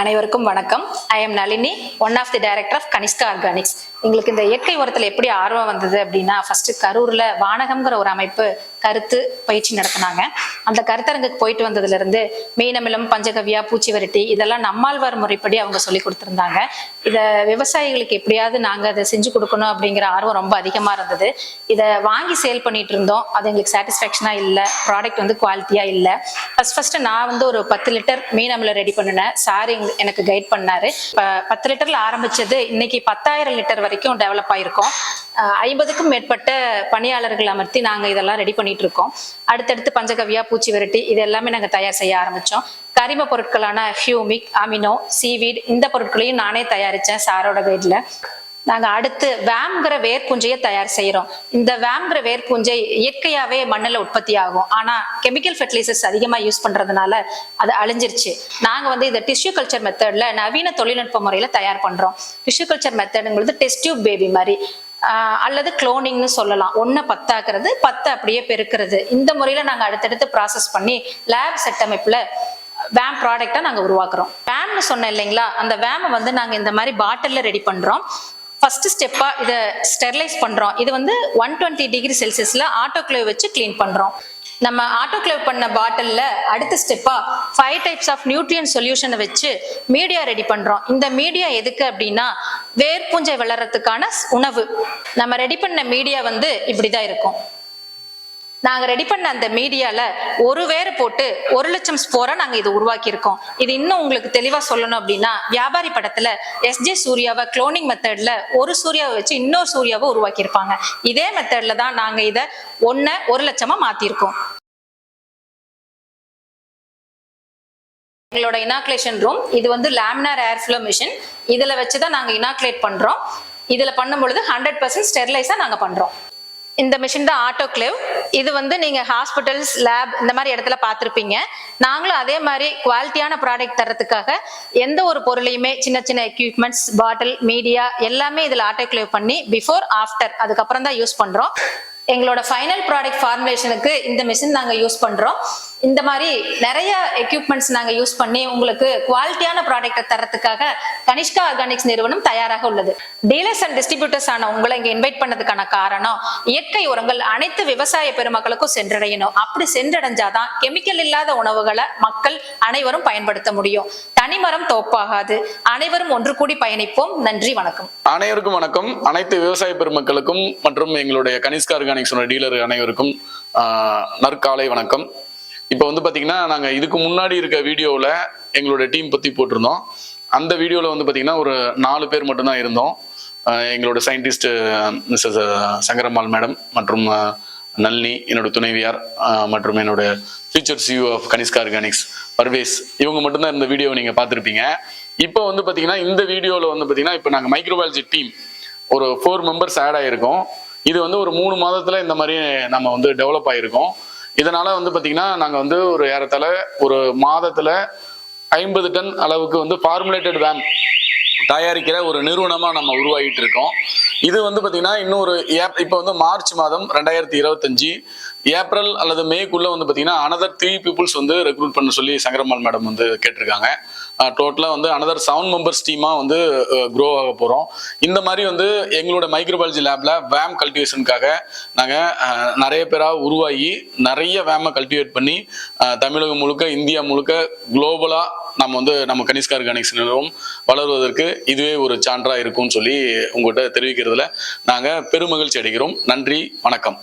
அனைவருக்கும் வணக்கம். I am Nalini one of the director of Kanishka organics எங்களுக்கு இந்த இயற்கை உரத்துல எப்படி ஆர்வம் வந்தது அப்படின்னா ஃபர்ஸ்ட் கரூர்ல வானகம்ங்கிற ஒரு அமைப்பு கருத்து பயிற்சி நடத்தினாங்க. அந்த கருத்தரங்குக்கு போயிட்டு வந்ததுல இருந்து மீனமிலம் பஞ்சகவியா பூச்சி வரட்டி இதெல்லாம் நம்மாழ்வார் முறைப்படி அவங்க சொல்லி கொடுத்துருந்தாங்க. இத விவசாயிகளுக்கு எப்படியாவது நாங்க அதை செஞ்சு கொடுக்கணும் அப்படிங்கிற ஆர்வம் ரொம்ப அதிகமா இருந்தது. இதை வாங்கி சேல் பண்ணிட்டு இருந்தோம். அது எங்களுக்கு சாட்டிஸ்ஃபேக்ஷனா இல்லை. ப்ராடக்ட் வந்து குவாலிட்டியா இல்லை. ஃபர்ஸ்ட் ஃபர்ஸ்ட் நான் வந்து ஒரு பத்து லிட்டர் மீனமிலம் ரெடி பண்ணினேன். சார் எனக்கு கைட் பண்ணாரு. பத்து லிட்டர்ல ஆரம்பிச்சது இன்னைக்கு பத்தாயிரம் லிட்டர் வரைக்கும் டெவலப் ஆயிருக்கோம். ஐம்பதுக்கும் மேற்பட்ட பணியாளர்கள் அமர்த்தி நாங்கள் இதெல்லாம் ரெடி பண்ணிட்டு இருக்கோம் அடுத்தடுத்து பஞ்சகவ்யா பூச்சி விரட்டி இது எல்லாமே நாங்கள் தயார் செய்ய ஆரம்பித்தோம் கரிம பொருட்களான ஹியூமிக் அமினோ சீவீட் இந்த பொருட்களையும் நானே தயாரித்தேன் சாரோட கைடில் நாங்க அடுத்து வேம்ங்கிற வேர்பூஞ்சையை தயார் செய்யறோம். இந்த வேம்ங்கிற வேர்பூஞ்சை இயற்கையாவே மண்ணில் உற்பத்தி ஆகும். ஆனா கெமிக்கல் ஃபெர்டிலைசர்ஸ் அதிகமா யூஸ் பண்றதுனால அது அழிஞ்சிருச்சு. நாங்க வந்து இந்த டிஷ்யூ கல்ச்சர் மெத்தட்ல நவீன தொழில்நுட்ப முறையில தயார் பண்றோம். டிஷ்யூ கல்ச்சர் மெத்தடுங்கிறது டெஸ்ட் டியூப் பேபி மாதிரி. அல்லது குளோனிங்னு சொல்லலாம். ஒன்றை பத்தாக்குறது பத்து அப்படியே பெருக்கிறது. இந்த முறையில நாங்க அடுத்தடுத்து ப்ராசஸ் பண்ணி லேப் செட்டமைப்புல வேம் ப்ராடக்டை நாங்கள் உருவாக்குறோம். வேம்னு சொன்னேன் இல்லைங்களா? அந்த வேமை வந்து நாங்கள் இந்த மாதிரி பாட்டிலில் ரெடி பண்ணுறோம் ஃபர்ஸ்ட் ஸ்டெப்பாக இதை ஸ்டெர்லைஸ் பண்ணுறோம் இது வந்து ஒன் டுவெண்ட்டி டிகிரி செல்சியஸில் ஆட்டோக்ளேவ் வச்சு க்ளீன் பண்ணுறோம் நம்ம ஆட்டோக்ளேவ் பண்ண பாட்டிலில் அடுத்த ஸ்டெப்பாக ஃபைவ் டைப்ஸ் ஆஃப் நியூட்ரியன் சொல்யூஷனை வச்சு மீடியா ரெடி பண்ணுறோம் இந்த மீடியா எதுக்கு அப்படின்னா வேர்பூஞ்சை வளர்றதுக்கான உணவு. நம்ம ரெடி பண்ண மீடியா வந்து இப்படி தான் இருக்கும். நாங்க ரெடி பண்ண அந்த மீடியால ஒரு வேரை போட்டு ஒரு லட்சம் ஸ்போரா நாங்க இது உருவாக்கி இருக்கோம் இது இன்னும் உங்களுக்கு தெளிவா சொல்லணும் அப்படின்னா வியாபாரி படத்துல எஸ் ஜே சூர்யாவை குளோனிங் மெத்தட்ல ஒரு சூர்யாவை வச்சு இன்னொரு சூர்யாவை உருவாக்கி இருப்பாங்க இதே மெத்தட்ல தான் நாங்க இத ஒன்ன ஒரு லட்சமா மாத்திருக்கோம் எங்களோட இனாகுலேஷன் ரூம் இது வந்து லேமினார் ஏர் ஃப்ளோ மிஷின் இதுல வச்சுதான் நாங்க இனாகுலேட் பண்றோம். இதுல பண்ணும் பொழுது ஹண்ட்ரட் பர்சன்ட் ஸ்டெர்லைஸா நாங்க பண்றோம். இந்த மிஷின் தான் ஆட்டோக்ளேவ் இது வந்து நீங்க ஹாஸ்பிட்டல்ஸ் லேப் இந்த மாதிரி இடத்துல பார்த்துருப்பீங்க. நாங்களும் அதே மாதிரி குவாலிட்டியான ப்ராடக்ட் தரத்துக்காக எந்த ஒரு பொருளையுமே சின்ன சின்ன எக்யூப்மெண்ட்ஸ் பாட்டில் மீடியா எல்லாமே இதில் ஆட்டோக்ளேவ் பண்ணி பிஃபோர் ஆஃப்டர் அதுக்கப்புறம் தான் யூஸ் பண்றோம். எங்களோட ஃபைனல் ப்ராடக்ட் ஃபார்முலேஷனுக்கு இந்த மிஷின் நாங்கள் யூஸ் பண்ணுறோம் இந்த மாதிரி நிறைய எக்யூப்மெண்ட்ஸ் நாங்கள் யூஸ் பண்ணி உங்களுக்கு குவாலிட்டியான ப்ராடக்ட்டை தரத்துக்காக கனிஷ்கா ஆர்கானிக்ஸ் நிறுவனம் தயாராக உள்ளது. டீலர்ஸ் அண்ட் டிஸ்ட்ரிபியூட்டர்ஸ் ஆன உங்களை இங்கே இன்வைட் பண்ணதுக்கான காரணம் இயற்கை உரங்கள் அனைத்து விவசாய பெருமக்களுக்கும் சென்றடையணும். அப்படி சென்றடைஞ்சாதான் கெமிக்கல் இல்லாத உணவுகளை மக்கள் அனைவரும் பயன்படுத்த முடியும். தனிமரம் தோப்பாகாது. அனைவரும் ஒன்று கூடி பயணிப்போம். நன்றி வணக்கம். அனைவருக்கும் வணக்கம். அனைத்து விவசாய பெருமக்களுக்கும் மற்றும் எங்களுடைய கனிஷ்கா எலக்ட்ரானிக்ஸோட டீலர் அனைவருக்கும் நற்காலை வணக்கம். இப்போ வந்து பார்த்தீங்கன்னா நாங்கள் இதுக்கு முன்னாடி இருக்க வீடியோவில் எங்களோட டீம் பற்றி போட்டிருந்தோம். அந்த வீடியோவில் வந்து பார்த்தீங்கன்னா ஒரு நாலு பேர் மட்டும்தான் இருந்தோம். எங்களோட சயின்டிஸ்ட் மிஸ்ஸஸ் சங்கரம்மாள் மேடம் மற்றும் நளினி என்னோட துணைவியார் மற்றும் என்னோட future CEO of Kanishka organics Parvez இவங்க மட்டும்தான் இந்த வீடியோவை நீங்கள் பார்த்துருப்பீங்க. இப்போ வந்து பார்த்தீங்கன்னா இந்த வீடியோவில் வந்து பார்த்தீங்கன்னா இப்போ நாங்கள் மைக்ரோபாலஜி டீம் ஒரு ஃபோர் மெம்பர்ஸ் ஆட் ஆகிருக்கோம் இது வந்து ஒரு மூணு மாதத்தில் இந்த மாதிரி நம்ம வந்து டெவலப் ஆகிருக்கோம் இதனால வந்து பார்த்தீங்கன்னா நாங்கள் வந்து ஒரு ஏறத்தால ஒரு மாதத்தில் ஐம்பது டன் அளவுக்கு வந்து ஃபார்முலேட்டட் வேம் தயாரிக்கிற ஒரு நிறுவனமாக நம்ம உருவாகிட்டு இருக்கோம். இது வந்து பார்த்தீங்கன்னா இன்னொரு ஏப் இப்போ வந்து மார்ச் மாதம் ரெண்டாயிரத்தி இருபத்தஞ்சு ஏப்ரல் அல்லது மேக்குள்ளே வந்து பார்த்தீங்கன்னா அனதர் த்ரீ பீப்புள்ஸ் வந்து ரெக்ரூட் பண்ண சொல்லி சங்கரம்மாள் மேடம் வந்து கேட்டிருக்காங்க. டோட்டலாக வந்து அனதர் செவன் மெம்பர்ஸ் டீமாக வந்து க்ரோ ஆக போகிறோம் இந்த மாதிரி வந்து எங்களோட மைக்ரோபாலஜி லேபில் வேம் கல்டிவேஷனுக்காக நாங்கள் நிறைய பேராக உருவாகி நிறைய வேமை கல்டிவேட் பண்ணி தமிழகம் முழுக்க இந்தியா முழுக்க குளோபலாக நம்ம வந்து நம்ம கனிஷ்கா ஆர்கானிக்ஸ் நிறுவனம் வளருவதற்கு இதுவே ஒரு சான்றாக இருக்கும்னு சொல்லி உங்கள்கிட்ட தெரிவிக்கிறதுல நாங்கள் பெருமகிழ்ச்சி அடைகிறோம். நன்றி வணக்கம்.